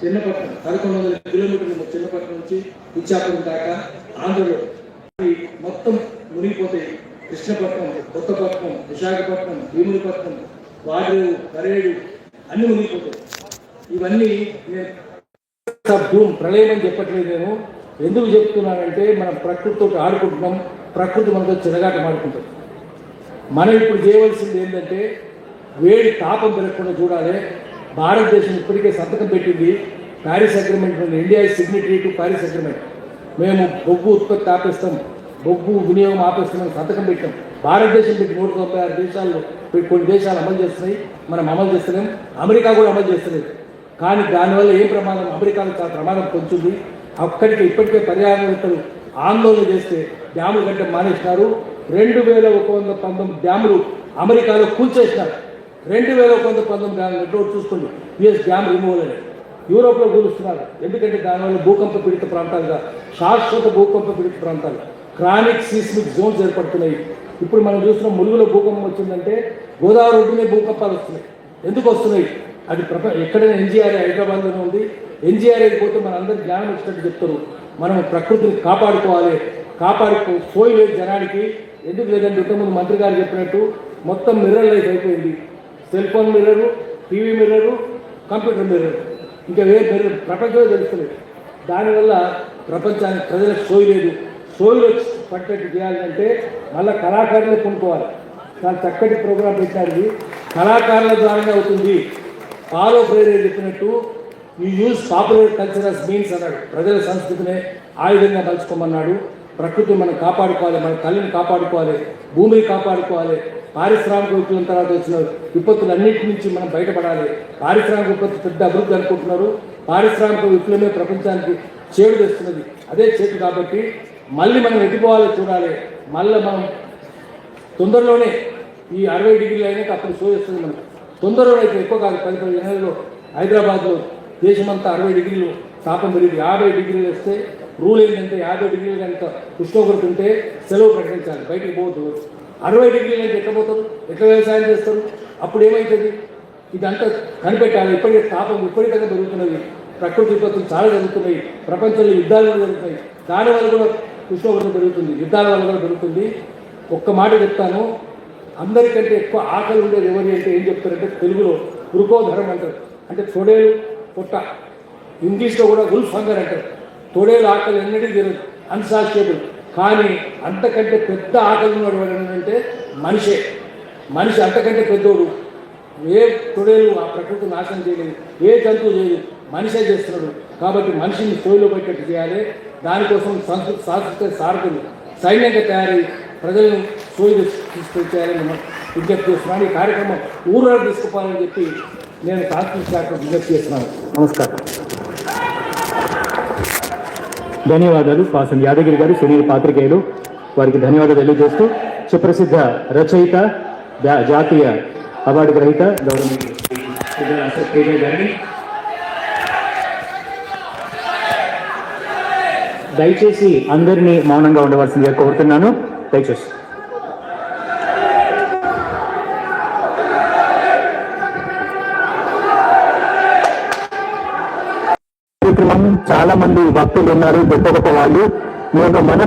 చిన్నపట్నం పదకొండు వందల కిలోమీటర్లు చిన్నపట్నం నుంచి ఇచ్చాపురం దాకా ఆంధ్రలో మొత్తం మునిగిపోతాయి కృష్ణపట్నం కొత్తపట్నం విశాఖపట్నం భీమునిపట్నం వాడేరు కరేడు అన్ని మునిగిపోతాయి. ఇవన్నీ నేను భూమి ప్రళయం అని చెప్పట్లేదు నేను ఎందుకు చెప్తున్నానంటే మనం ప్రకృతితో ఆడుకుంటున్నాం ప్రకృతి మనతో చిరగాట ఆడుకుంటాం మనం ఇప్పుడు చేయవలసింది ఏంటంటే వేడి తాపం పెరగకుండా చూడాలి. భారతదేశం ఇప్పటికే సంతకం పెట్టింది. Paris agreement India signatory to Paris agreement. మేము బొగ్గు ఉత్పత్తి ఆపేస్తాం. బొగ్గు వినియోగం ఆపేస్తామని సంతకం పెట్టాం. భారతదేశం పెట్టి నూట తొంభై ఆరు దేశాల్లో కొన్ని దేశాలు అమలు చేస్తున్నాయి. మనం అమలు చేస్తలేం. అమెరికా కూడా అమలు చేస్తలేదు. కానీ దానివల్ల ఏం ప్రమాదం? అమెరికాలో చాలా ప్రమాదం పొందుతుంది. అక్కడికి ఇప్పటికే పర్యావరణవేత్తలు ఆందోళన చేస్తే డ్యాములు కట్టే మానేసినారు. రెండు వేల ఒక వంద పంతొమ్మిది డ్యాములు అమెరికాలో కూల్చేసినారు. రెండు వేల ఒక వంద పంతొమ్మిది డ్యాములు నెట్వర్క్ చూసుకోండి యుఎస్ డ్యామ్ రిమూవల్ అని యూరోప్లో కూలుస్తున్నారు. ఎందుకంటే దానివల్ల భూకంప పీడిత ప్రాంతాలుగా శాశ్వత భూకంప పీడిత ప్రాంతాలు క్రానిక్ సీస్మిక్ జోన్స్ ఏర్పడుతున్నాయి. ఇప్పుడు మనం చూస్తున్న ములుగులో భూకంపం వచ్చిందంటే గోదావరి ఒడ్డునే భూకంపాలు వస్తున్నాయి. ఎందుకు వస్తున్నాయి? అది ప్రప ఎక్కడైనా ఎన్జీఆర్ హైదరాబాద్లోనే ఉంది. ఎన్జీఆర్ పోతే మన అందరి జ్ఞానం వచ్చినట్టు చెప్తారు. మనం ప్రకృతిని కాపాడుకోవాలి. కాపాడుకో సోయి లేదు జనానికి. ఎందుకు లేదని ఇంతకుముందు మంత్రి గారు చెప్పినట్టు మొత్తం మిర్రర్ లైఫ్ అయిపోయింది. Cellphone mirror TV mirror computer mirror. ఇంకా వేరే మిర్రర్ ప్రపంచమే తెలుస్తలేదు. దానివల్ల ప్రపంచానికి ప్రజలకు సోయి లేదు. సోయిలు వచ్చి పట్టేట్టు చేయాలంటే మళ్ళీ కళాకారులే కొనుక్కోవాలి. చాలా చక్కటి ప్రోగ్రాం పెట్టారు ఇది. కళాకారుల ద్వారానే అవుతుంది. పాలో ప్రేరే చెప్పినట్టు ఈ యూజ్ పాపులర్ కల్చరల్స్ మీన్స్ అన్నాడు. ప్రజల సంస్కృతిని ఆయుధంగా కలుసుకోమన్నాడు ప్రకృతి ప్రకృతిని మనం కాపాడుకోవాలి మన తల్లిని కాపాడుకోవాలి భూమిని కాపాడుకోవాలి. పారిశ్రామిక విప్లవం తర్వాత వచ్చిన విపత్తులన్నిటి నుంచి మనం బయటపడాలి. పారిశ్రామిక విపత్తు పెద్ద అభివృద్ధి అనుకుంటున్నారు. పారిశ్రామిక విప్లవమే ప్రపంచానికి చేడు తెస్తున్నది. అదే చేటు కాబట్టి మళ్ళీ మనం ఎదిపోవాలి చూడాలి. మళ్ళీ మనం తొందరలోనే ఈ అరవై డిగ్రీలు అయినాక అప్పుడు షో చేస్తుంది మనకు. తొందరలోనే అయితే ఎక్కువ కాదు పది పది నెలల్లో హైదరాబాద్లో దేశమంతా అరవై డిగ్రీలు తాపం పెరిగింది. యాభై డిగ్రీలు వస్తే రూల్ ఏంటంటే యాభై డిగ్రీలు కనుక ఉష్ణోగ్రత ఉంటే సెలవు ప్రకటించాలి. బయటికి పోవద్దు. అరవై డిగ్రీలు అయితే ఎట్లా పోతారు ఎట్లా వ్యవసాయం చేస్తారు? అప్పుడు ఏమవుతుంది ఇదంతా కనిపెట్టాలి. ఇప్పటికే తాపం విపరీతంగా దొరుకుతున్నది ప్రకృతి విపత్తులు చాలా జరుగుతున్నాయి. ప్రపంచంలో యుద్ధాలు కూడా జరుగుతున్నాయి దానివల్ల కూడా ఉష్ణోగ్రత పెరుగుతుంది. యుద్ధాల వల్ల కూడా పెరుగుతుంది. ఒక్క మాట చెప్తాను. అందరికంటే ఎక్కువ ఆకలి ఉండేది ఎవరి అంటే ఏం చెప్తారంటే తెలుగులో వృకోధరం అంటారు. అంటే తొడేలు పొట్ట. ఇంగ్లీష్లో కూడా ఉల్ఫ్ హంగర్ అంటారు. తొడేలు ఆకలి ఎన్నడీ జరగదు అన్సాస్టేబుల్ కానీ అంతకంటే పెద్ద ఆకలి ఉన్నాడు ఏంటంటే మనిషే. మనిషి అంతకంటే పెద్దోడు. ఏ తొడేలు ఆ ప్రకృతి నాశనం చేయలేదు. ఏ జంతువు చేయదు మనిషే చేస్తున్నాడు. కాబట్టి మనిషిని సోయిలో పెట్టేట్టు చేయాలి. దానికోసం సంస్కృతి సాంస్కృతిక సారథులు సైన్యంగా తయారై ప్రజలను సోయి తీసుకొచ్చేయాలని విజ్ఞప్తి చేస్తున్నాను ఈ కార్యక్రమం ఊరు తీసుకుపోవాలని చెప్పి నేను సాంస్కృతిక శాఖ విజ్ఞప్తి చేస్తున్నాను. నమస్కారం. ధన్యవాదాలు. పాసం యాదగిరి గారు సునీల్ పాత్రికేయులు వారికి ధన్యవాదాలు తెలియజేస్తూ సుప్రసిద్ధ రచయిత జాతీయ అవార్డు గ్రహీత గౌరవనీయులు గారిని. దయచేసి అందరినీ మౌనంగా ఉండవలసిందిగా కోరుతున్నాను. దయచేసి. కార్యక్రమం చాలా మంది భక్తులు ఉన్నారు గొప్ప గొప్ప వాళ్ళు. నేను మన